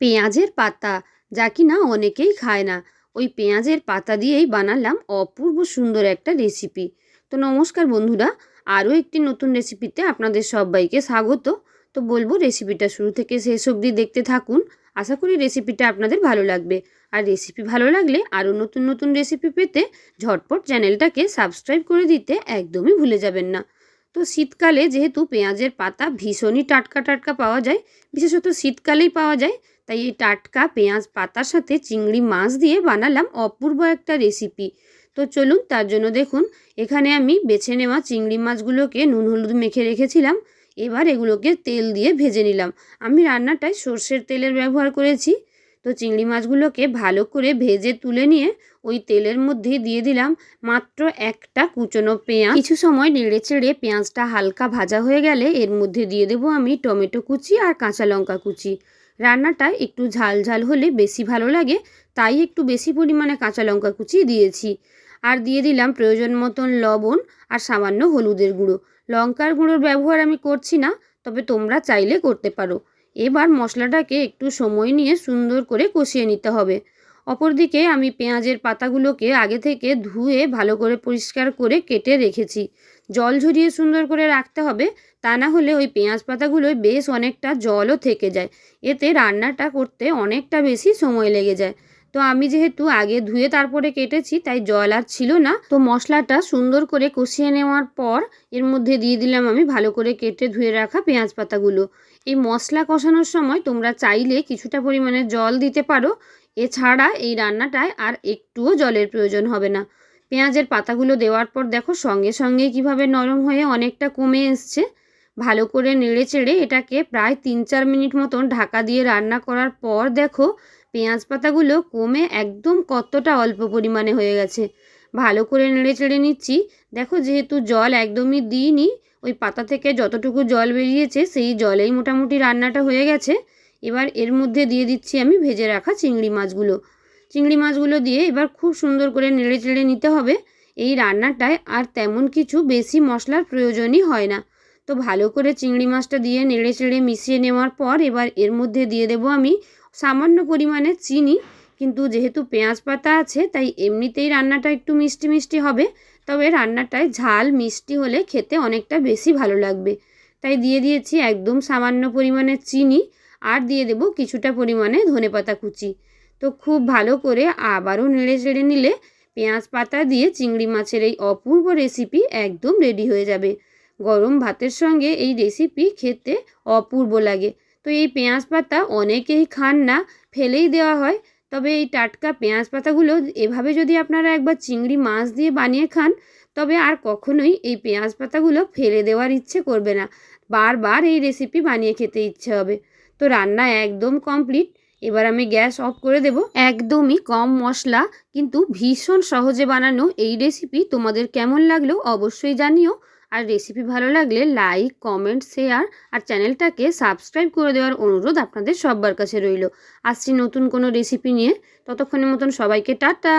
পেঁয়াজের পাতা, যা কিনা অনেকেই খায় না। ওই পেঁয়াজের পাতা দিয়েই বানালাম অপূর্ব সুন্দর একটা রেসিপি তো নমস্কার বন্ধুরা, আরও একটি নতুন রেসিপিতে আপনাদের সবাইকে স্বাগত। তো বলব রেসিপিটা শুরু থেকে শেষ অবধি দেখতে থাকুন। আশা করি রেসিপিটা আপনাদের ভালো লাগবে। আর রেসিপি ভালো লাগলে আরও নতুন নতুন রেসিপি পেতে ঝটপট চ্যানেলটাকে সাবস্ক্রাইব করে দিতে একদমই ভুলে যাবেন না। তো শীতকালে যেহেতু পেঁয়াজের পাতা ভীষণই টাটকা টাটকা পাওয়া যায়, বিশেষত শীতকালেই পাওয়া যায় তাই এই টাটকা পেঁয়াজ পাতার সাথে চিংড়ি মাছ দিয়ে বানালাম অপূর্ব একটা রেসিপি তো চলুন তার জন্য দেখুন, এখানে আমি বেছে নেওয়া চিংড়ি মাছগুলোকে নুন হলুদ মেখে রেখেছিলাম, এবার এগুলোকে তেল দিয়ে ভেজে নিলাম। আমি রান্নাটায় সর্ষের তেলের ব্যবহার করেছি। তো চিংড়ি মাছগুলোকে ভালো করে ভেজে তুলে নিয়ে ওই তেলের মধ্যে দিয়ে দিলাম মাত্র একটা কুচনো পেঁয়াজ। কিছু সময় নেড়ে চেড়ে পেঁয়াজটা হালকা ভাজা হয়ে গেলে এর মধ্যে দিয়ে দেবো আমি টমেটো কুচি আর কাঁচা লঙ্কা কুচি। রান্নাটা একটু ঝাল ঝাল হলে বেশি ভালো লাগে, তাই একটু বেশি পরিমাণে কাঁচা লঙ্কা কুচি দিয়েছি। আর দিয়ে দিলাম প্রয়োজন মতন লবণ আর সামান্য হলুদের গুঁড়ো। লঙ্কার গুঁড়োর ব্যবহার আমি করছি না, তবে তোমরা চাইলে করতে পারো। এবার মশলাটাকে একটু সময় নিয়ে সুন্দর করে কষিয়ে নিতে হবে। অপরদিকে আমি পেঁয়াজের পাতাগুলোকে আগে থেকে ধুয়ে ভালো করে পরিষ্কার করে কেটে রেখেছি। জল ঝরিয়ে সুন্দর করে রাখতে হবে, তা না হলে ওই পেঁয়াজ পাতাগুলোয় বেশ অনেকটা জলও থেকে যায়। এতে রান্নাটা করতে অনেকটা বেশি সময় লেগে যায়। তো আমি যেহেতু আগে ধুয়ে তারপরে কেটেছি, তাই জল আর ছিল না। তো মশলাটা সুন্দর করে কষিয়ে নেওয়ার পর এর মধ্যে দিয়ে দিলাম আমি ভালো করে কেটে ধুয়ে রাখা পেঁয়াজ পাতাগুলো। এই মশলা কষানোর সময় তোমরা চাইলে কিছুটা পরিমাণে জল দিতে পারো। এছাড়া এই রান্নাটায় আর একটুও জলের প্রয়োজন হবে না। পেঁয়াজের পাতাগুলো দেওয়ার পর দেখো সঙ্গে সঙ্গে কীভাবে নরম হয়ে অনেকটা কমে এসছে। ভালো করে নেড়ে চেড়ে এটাকে প্রায় তিন চার মিনিট মতন ঢাকা দিয়ে রান্না করার পর দেখো পেঁয়াজ পাতাগুলো কমে একদম কতটা অল্প পরিমাণে হয়ে গেছে। ভালো করে নেড়ে চেড়ে নিচ্ছি। দেখো যেহেতু জল একদমই দিইনি, ওই পাতা থেকে যতটুকু জল বেরিয়েছে সেই জলেই মোটামুটি রান্নাটা হয়ে গেছে। এবার এর মধ্যে দিয়ে দিচ্ছি আমি ভেজে রাখা চিংড়ি মাছগুলো। চিংড়ি মাছগুলো দিয়ে এবার খুব সুন্দর করে নেড়ে চেড়ে নিতে হবে। এই রান্নাটায় আর তেমন কিছু বেশি মশলার প্রয়োজনই হয় না। তো ভালো করে চিংড়ি মাছটা দিয়ে নেড়ে চেড়ে মিশিয়ে নেওয়ার পর এবার এর মধ্যে দিয়ে দেবো আমি সামান্য পরিমাণে চিনি। কিন্তু যেহেতু পেঁয়াজ পাতা আছে, তাই এমনিতেই রান্নাটা একটু মিষ্টি মিষ্টি হবে। তবে রান্নাটায় ঝাল মিষ্টি হলে খেতে অনেকটা বেশি ভালো লাগবে। তাই দিয়ে দিয়েছি একদম সামান্য পরিমাণে চিনি। আর দিয়ে দেব কিছুটা পরিমাণে ধনেপাতা কুচি। তো খুব ভালো করে আবারও নেড়ে চেড়ে নিলে পেঁয়াজ পাতা দিয়ে চিংড়ি মাছের এই অপূর্ব রেসিপি একদম রেডি হয়ে যাবে। গরম ভাতের সঙ্গে এই রেসিপি খেতে অপূর্ব লাগে। তো এই পেঁয়াজ পাতা অনেকেই খান না, ফেলেই দেওয়া হয়। তবে এই টাটকা পেঁয়াজ পাতাগুলো এভাবে যদি আপনারা একবার চিংড়ি মাছ দিয়ে বানিয়ে খান, তবে আর কখনোই এই পেঁয়াজ পাতাগুলো ফেলে দেওয়ার ইচ্ছে করবে না। বারবার এই রেসিপি বানিয়ে খেতে ইচ্ছে হবে। তো রান্না একদম কমপ্লিট এবার আমি গ্যাস অফ করে দেব। একদমই কম মশলা, কিন্তু ভীষণ সহজে বানানো এই রেসিপি তোমাদের কেমন লাগল অবশ্যই জানিও। আর রেসিপি ভালো লাগলে লাইক কমেন্ট শেয়ার আর চ্যানেলটাকে সাবস্ক্রাইব করে দেওয়ার অনুরোধ আপনাদের সবার কাছে রইল। আসছি নতুন কোনো রেসিপি নিয়ে। ততক্ষণের মতন সবাইকে টাটা।